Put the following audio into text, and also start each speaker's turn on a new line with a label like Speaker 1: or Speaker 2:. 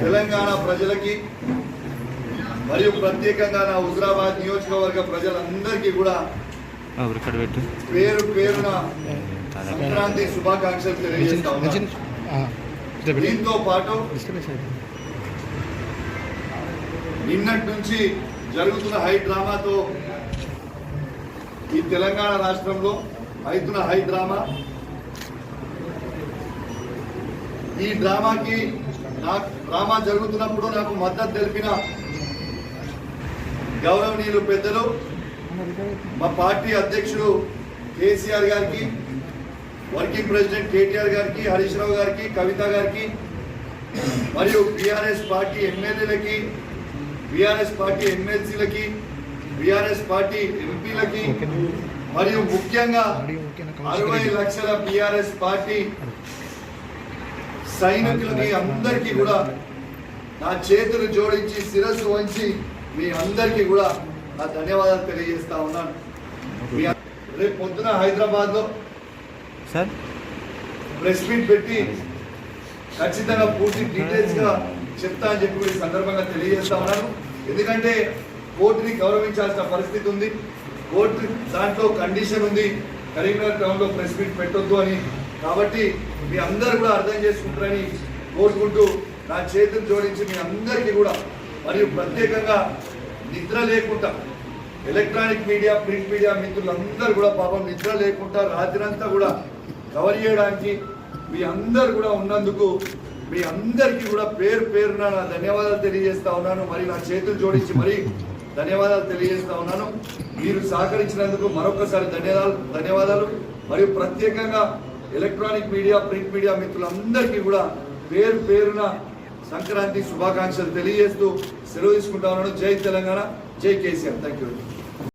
Speaker 1: తెలంగాణ ప్రజలకి మరియు ప్రత్యేకంగా నా హుజరాబాద్ నియోజకవర్గ ప్రజలందరికీ కూడా పేరు పేరున సంక్రాంతి శుభాకాంక్షలు తెలియజేస్తా ఉన్నాను. దీంతో పాటు నిన్నటి నుంచి జరుగుతున్న హై డ్రామాతో ఈ తెలంగాణ రాష్ట్రంలో అవుతున్న హై డ్రామా ఈ డ్రామాకి నాకు డ్రామా జరుగుతున్నప్పుడు నాకు మద్దతు తెలిపిన గౌరవనీయులు పెద్దలు మా పార్టీ అధ్యక్షుడు కేసీఆర్ గారికి వర్కింగ్ ప్రెసిడెంట్ కేటీఆర్ గారికి హరీష్ రావు గారికి కవిత గారికి మరియు బీఆర్ఎస్ పార్టీ ఎమ్మెల్యేలకి బీఆర్ఎస్ పార్టీ ఎమ్మెల్సీలకి బీఆర్ఎస్ పార్టీ ఎంపీలకి మరియు ముఖ్యంగా అరవై లక్షల బీఆర్ఎస్ పార్టీ సైనికులకి అందరికీ కూడా నా చేతులు జోడించి శిరస్సు వంచి మీ అందరికీ కూడా నా ధన్యవాదాలు తెలియజేస్తా ఉన్నాను. రేపు పొద్దున హైదరాబాద్లో
Speaker 2: సార్?
Speaker 1: ప్రెస్ మీట్ పెట్టి ఖచ్చితంగా పూర్తి డీటెయిల్స్గా చెప్తా అని చెప్పి ఈ సందర్భంగా తెలియజేస్తా ఉన్నాను. ఎందుకంటే కోర్టుని గౌరవించాల్సిన పరిస్థితి ఉంది. కోర్టు దాంట్లో కండిషన్ ఉంది. కరీంనగర్ టౌన్లో ప్రెస్ మీట్ పెట్టొద్దు అని కాబట్టి మీ అందరు కూడా అర్థం చేసుకుంటారని కోరుకుంటూ నా చేతులు జోడించి మీ అందరికీ కూడా మరియు ప్రత్యేకంగా నిద్ర లేకుండా ఎలక్ట్రానిక్ మీడియా ప్రింట్ మీడియా మిత్రులందరూ కూడా పాపం నిద్ర లేకుండా రాత్రంతా కూడా కవర్ చేయడానికి మీ అందరు కూడా ఉన్నందుకు మీ అందరికీ కూడా పేరు పేరున నా ధన్యవాదాలు తెలియజేస్తా ఉన్నాను. మరి నా చేతులు జోడించి మరి ధన్యవాదాలు తెలియజేస్తా ఉన్నాను. మీరు సహకరించినందుకు మరొకసారి ధన్యవాదాలు ధన్యవాదాలు. మరియు ప్రత్యేకంగా ఎలక్ట్రానిక్ మీడియా ప్రింట్ మీడియా మిత్రులందరికీ కూడా పేరు పేరున సంక్రాంతి శుభాకాంక్షలు తెలియజేస్తూ సెలవు తీసుకుంటా ఉన్నాను. జై తెలంగాణ జై కేసీఆర్. Thank you